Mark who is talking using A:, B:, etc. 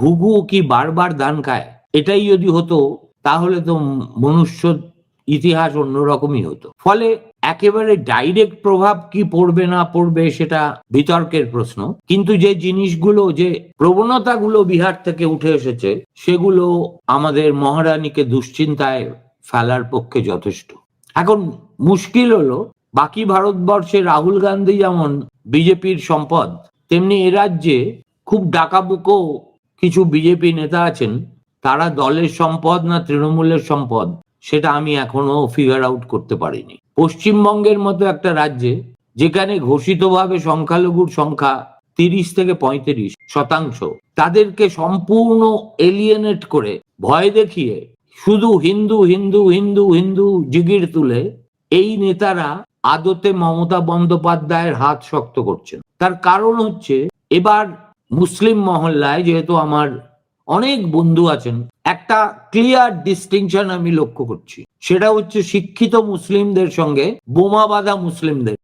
A: ঘুঘু কি বারবার দান খায়? এটাই যদি হতো, তাহলে তো মনুষ্য ইতিহাস অন্যরকমই হতো। ফলে একেবারে ডাইরেক্ট প্রভাব কি পড়বে না পড়বে সেটা বিতর্কের প্রশ্ন। কিন্তু যে জিনিসগুলো, যে প্রবণতাগুলো বিহার থেকে উঠে এসেছে, সেগুলো আমাদের মহারানীকে দুশ্চিন্তায় ফেলার পক্ষে যথেষ্ট। এখন মুশকিল হলো, বাকি ভারতবর্ষে রাহুল গান্ধী যেমন বিজেপির সম্পদ, তেমনি এ রাজ্যে খুব ডাকাবুকো কিছু বিজেপি নেতা আছেন, তারা দলের সম্পদ না তৃণমূলের সম্পদ, সেটা আমি এখনও ফিগার আউট করতে পারিনি। পশ্চিমবঙ্গের মতো একটা রাজ্যে, যেখানে ঘোষিতভাবে সংখ্যালঘুর সংখ্যা তিরিশ থেকে পঁয়ত্রিশ শতাংশ, তাদেরকে সম্পূর্ণ এলিয়েনেট করে, ভয় দেখিয়ে, শুধু হিন্দু হিন্দু হিন্দু হিন্দু জিগির তুলে, এই নেতারা আদতে মমতা বন্দ্যোপাধ্যায়ের হাত শক্ত করছেন। তার কারণ হচ্ছে, এবার মুসলিম মহল্লায় যেহেতু আমার অনেক বন্ধু আছেন, একটা ক্লিয়ার ডিস্টিংশন আমি লক্ষ্য করছি। সেটা হচ্ছে শিক্ষিত মুসলিমদের সঙ্গে বোমা বাঁধা মুসলিমদের।